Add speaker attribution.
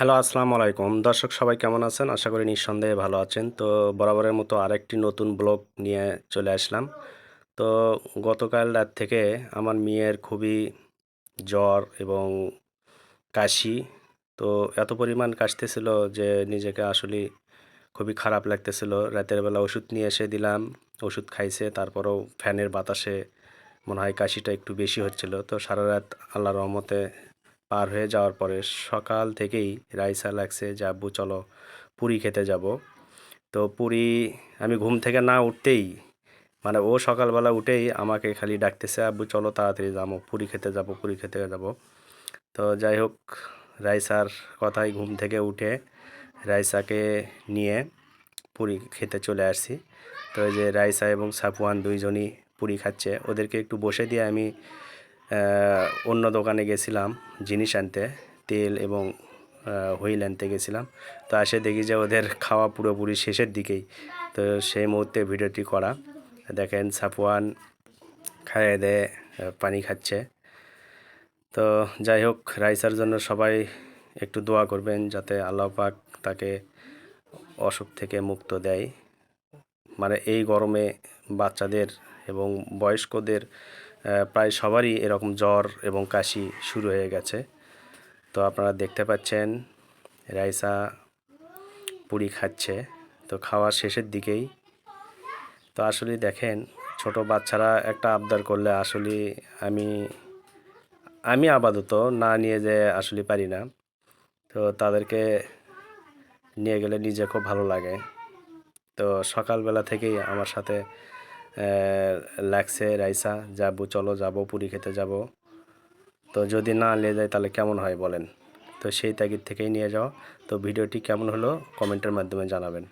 Speaker 1: Hello, আসসালামু আলাইকুম। দর্শক সবাই কেমন আছেন? আশা করি নিঃসন্দেহে ভালো আছেন। তো বরাবরের মতো আরেকটি নতুন ব্লগ নিয়ে চলে আসলাম। তো গতকাল রাত থেকে আমার মেয়ের খুবই জ্বর এবং কাশি। তো এত পরিমাণ কাশতেছিল যে নিজেকে আসলে খুবই খারাপ লাগতেছিল। রাতের বেলা ওষুধ নিয়ে এসে দিলাম, ওষুধ খাইছে, তারপরেও ফ্যানের বাতাসে মনে হয় কাশিটা একটু বেশি হচ্ছিল। তো সারা রাত আল্লাহর রহমতে পার হয়ে যাওয়ার পরে সকাল থেকেই রাইসা লাগছে যে আব্বু চলো পুরি খেতে যাব। তো পুরি আমি ঘুম থেকে না উঠতেই মানে ও সকালবেলা উঠেই আমাকে খালি ডাকতেছে, আব্বু, চলো তাড়াতাড়ি যাব, পুরি খেতে যাব, পুরি খেতে যাব। তো যাই হোক রাইসার কথাই ঘুম থেকে উঠে রাইসাকে নিয়ে পুরি খেতে চলে আসছি। তো যে রাইসা এবং সাফওয়ান দুইজনই পুরি খাচ্ছে, ওদেরকে একটু বসে দিয়ে আমি অন্য দোকানে গেছিলাম, জিনিস আনতে, তেল এবং হুইল আনতে গেছিলাম। তো আসে দেখি যে ওদের খাওয়া পুরোপুরি শেষের দিকেই। তো সেই মুহূর্তে ভিডিওটি করা। দেখেন, সাফওয়ান খাইয়ে দেয়ে পানি খাচ্ছে। তো যাই হোক, রাইসার জন্য সবাই একটু দোয়া করবেন যাতে আল্লাহ পাক তাকে অসুখ থেকে মুক্ত দেয়। মানে এই গরমে বাচ্চাদের এবং বয়স্কদের প্রায় সবারই এরকম জ্বর এবং কাশি শুরু হয়ে গেছে। তো আপনারা দেখতে পাচ্ছেন, রাইসা পুরি খাচ্ছে। তো খাওয়া শেষের দিকেই। তো আসলে দেখেন, ছোট বাচ্চারা একটা আবদার করলে আসলে আমি আমি আপাতত না নিয়ে যে আসলে পারি না। তো তাদেরকে নিয়ে গেলে নিজে খুব ভালো লাগে। তো সকালবেলা থেকেই আমার সাথে লাগছে রাইসা, যাব, চলো, যাব, পুরী খেতে যাব। তো যদি না নিয়ে যায় তাহলে কেমন হয় বলেন? তো সেই তাগিদ থেকেই নিয়ে যাওয়া তো ভিডিওটি কেমন হলো কমেন্টের মাধ্যমে জানাবেন।